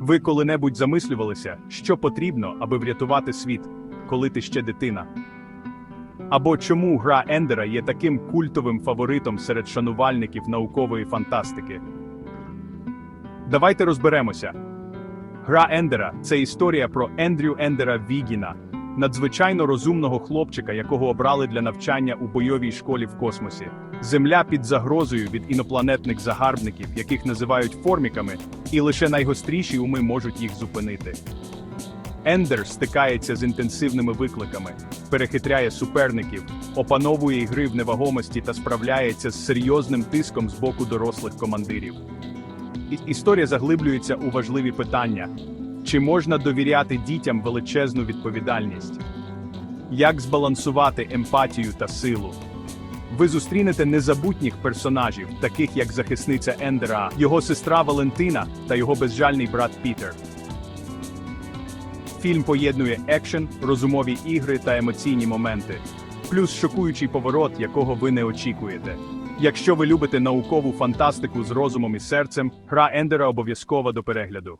Ви коли-небудь замислювалися, що потрібно, аби врятувати світ, коли ти ще дитина? Або чому гра Ендера є таким культовим фаворитом серед шанувальників наукової фантастики? Давайте розберемося. Гра Ендера це історія про Ендрю Ендера Вігіна, надзвичайно розумного хлопчика, якого обрали для навчання у бойовій школі в космосі. Земля під загрозою від інопланетних загарбників, яких називають форміками, і лише найгостріші уми можуть їх зупинити. Ендер стикається з інтенсивними викликами, перехитряє суперників, опановує ігри в невагомості та справляється з серйозним тиском з боку дорослих командирів. Історія заглиблюється у важливі питання: чи можна довіряти дітям величезну відповідальність? Як збалансувати емпатію та силу? Ви зустрінете незабутніх персонажів, таких як захисниця Ендера, його сестра Валентина та його безжальний брат Пітер. Фільм поєднує екшен, розумові ігри та емоційні моменти, плюс шокуючий поворот, якого ви не очікуєте. Якщо ви любите наукову фантастику з розумом і серцем, гра Ендера обов'язкова до перегляду.